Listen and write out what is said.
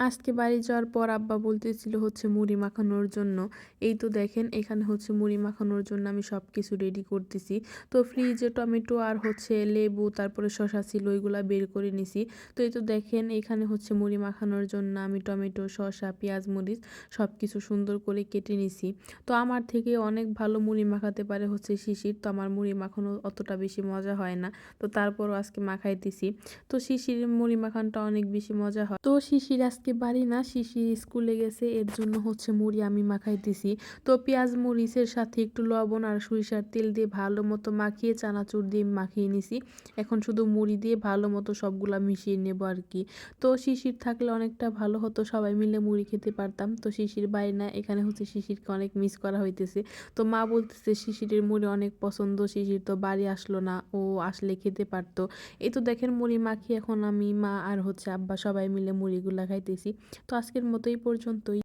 আজকে বাড়ি যাওয়ার পর আব্বা বলতেছিল হচ্ছে মুড়ি মাখানোর জন্য। এই তো দেখেন, এখানে হচ্ছে মুড়ি মাখানোর জন্য আমি সব কিছু রেডি করতেছি। তো ফ্রিজে টমেটো আর হচ্ছে লেবু, তারপরে শশা ছিল, ওইগুলা বের করে নিছি। তো এই তো দেখেন, এখানে হচ্ছে মুড়ি মাখানোর জন্য আমি টমেটো শশা পেঁয়াজ, মরিচ সব কিছু সুন্দর করে কেটে নিছি। তো আমার থেকে অনেক ভালো মুড়ি মাখাতে পারে হচ্ছে শিশির, তো আমার মুড়ি মাখানো অতটা বেশি মজা হয় না। তো তারপরও আজকে মাখাইতেছি। তো শিশির মুড়ি মাখানটা অনেক বেশি মজা হয়। তো শিশির আজকে বাড়ি না, শিশির স্কুলে গেছে, এর জন্য হচ্ছে মুড়ি আমি মাখাইতেছি। তো পেঁয়াজ, মরিচের সাথে একটু লবণ আর সরিষার তেল দিয়ে ভালো মতো মাখিয়ে চানাচুর দিয়ে মাখিয়ে নিছি। এখন শুধু মুড়ি দিয়ে ভালো মতো সবগুলা মিশিয়ে নেব আর কি। তো শিশির থাকলে অনেকটা ভালো হতো, সবাই মিলে মুড়ি খেতে পারতাম। তো শিশির বাড়ি না, এখানে হচ্ছে শিশিরকে অনেক মিস করা হইতেছে। তো মা বলতেছে, শিশিরের মুড়ি অনেক পছন্দ, শিশির তো বাড়ি আসলো না, ও আসলে খেতে পারতো। এই তো দেখেন মুড়ি মাখিয়ে এখন আমি মা আর হচ্ছে আব্বা সবাই মিলে মুড়িগুলা খাইতেছি। তো আজকের মতো এই পর্যন্তই।